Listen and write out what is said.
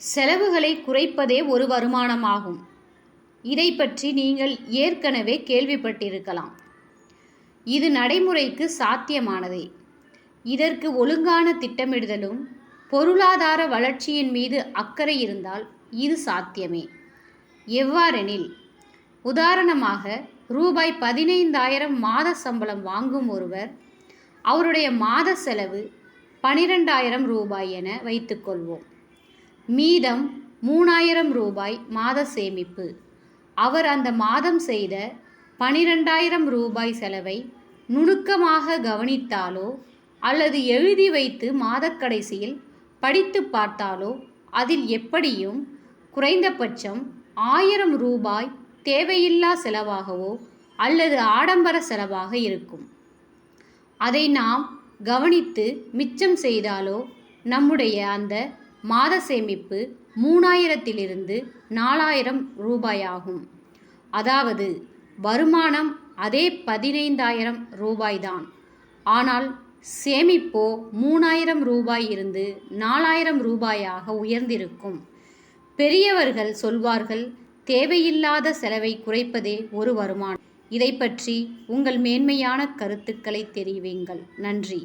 செலவுகளை குறைப்பதே ஒரு வருமானமாகும். இதை பற்றி நீங்கள் ஏற்கனவே கேள்விப்பட்டிருக்கலாம். இது நடைமுறைக்கு சாத்தியமானதே. இதற்கு ஒழுங்கான திட்டமிடுதலும் பொருளாதார வளர்ச்சியின் மீது அக்கறை இருந்தால் இது சாத்தியமே. எவ்வாறெனில் உதாரணமாக ரூபாய் பதினைந்தாயிரம் மாத சம்பளம் வாங்கும் ஒருவர் அவருடைய மாத செலவு பனிரெண்டாயிரம் ரூபாய் என வைத்துக்கொள்வோம். மீதம் மூணாயிரம் ரூபாய் மாத சேமிப்பு. அவர் அந்த மாதம் செய்த பனிரெண்டாயிரம் ரூபாய் செலவை நுணுக்கமாக கவனித்தாலோ அல்லது எழுதி வைத்து மாதக்கடைசியில் படித்து பார்த்தாலோ அதில் எப்படியும் குறைந்தபட்சம் ஆயிரம் ரூபாய் தேவையில்லா செலவாகவோ அல்லது ஆடம்பர செலவாக இருக்கும். அதை நாம் கவனித்து மிச்சம் செய்தாலோ நம்முடைய அந்த மாத சேமிப்பு மூணாயிரத்திலிருந்து நாலாயிரம் ரூபாயாகும். அதாவது வருமானம் அதே பதினைந்தாயிரம் ரூபாய்தான். ஆனால் சேமிப்போ மூணாயிரம் ரூபாய் இருந்து நாலாயிரம் ரூபாயாக உயர்ந்திருக்கும். பெரியவர்கள் சொல்வார்கள் தேவையில்லாத செலவை குறைப்பதே ஒரு வருமானம். இதை பற்றி உங்கள் மேன்மையான கருத்துக்களை தெரிவிங்கள் நன்றி.